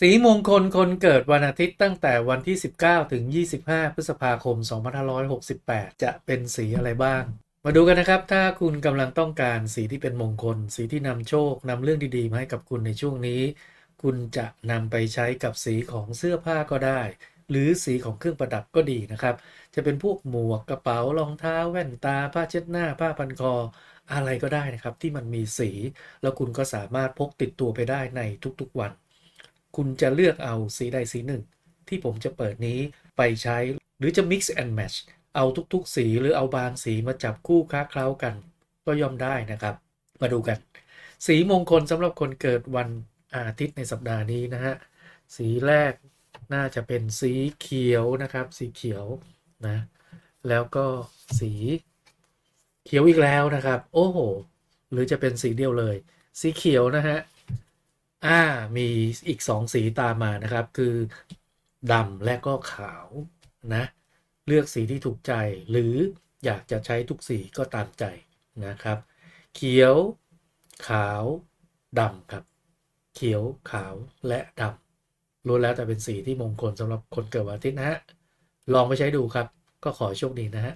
สีมงคลคนเกิดวันอาทิตย์ตั้งแต่วันที่ 19 ถึง 25 พฤษภาคม 2568 จะเป็นสีอะไรบ้าง มาดูกันนะครับ ถ้าคุณกำลังต้องการสีที่เป็นมงคล สีที่นำโชคนำเรื่องดีๆ มาให้กับคุณในช่วงนี้ คุณจะนำไปใช้กับสีของเสื้อผ้าก็ได้ หรือสีของเครื่องประดับก็ดีนะครับ จะเป็นพวกหมวกกระเป๋ารองเท้าแว่นตา ผ้าเช็ดหน้า ผ้าพันคอ อะไรก็ได้นะครับ ที่มันมีสี แล้วคุณก็สามารถพกติดตัวไปได้ในทุกๆวัน คุณจะเลือกเอาสีใดสีหนึ่ง ที่ผมจะเปิดนี้ไปใช้ หรือจะ mix and match เอาทุกๆ สีหรือเอาบางสีมาจับคู่ค้าเคล้ากัน ก็ย่อมได้นะครับ มาดูกัน สีมงคลสำหรับคนเกิดวันอาทิตย์ในสัปดาห์นี้นะฮะสีแรกน่าจะเป็นสีเขียวนะครับ สีเขียวนะแล้วก็สีเขียวอีกแล้วนะครับ โอ้โห หรือจะเป็นสีเดียวเลย สีเขียวนะฮะ อ่ามีอีกสองสีตามมานะครับ คือดำและก็ขาวนะ เลือกสีที่ถูกใจหรืออยากจะใช้ทุกสีก็ตามใจนะครับ เขียว ขาวดำครับ เขียวขาวและดำล้แล้วแต่เป็นสีที่มงคลสำหรับคนเกิดวันอาทิตย์นะฮะลองไปใช้ดูครับ ก็ขอโชคดีนะฮะ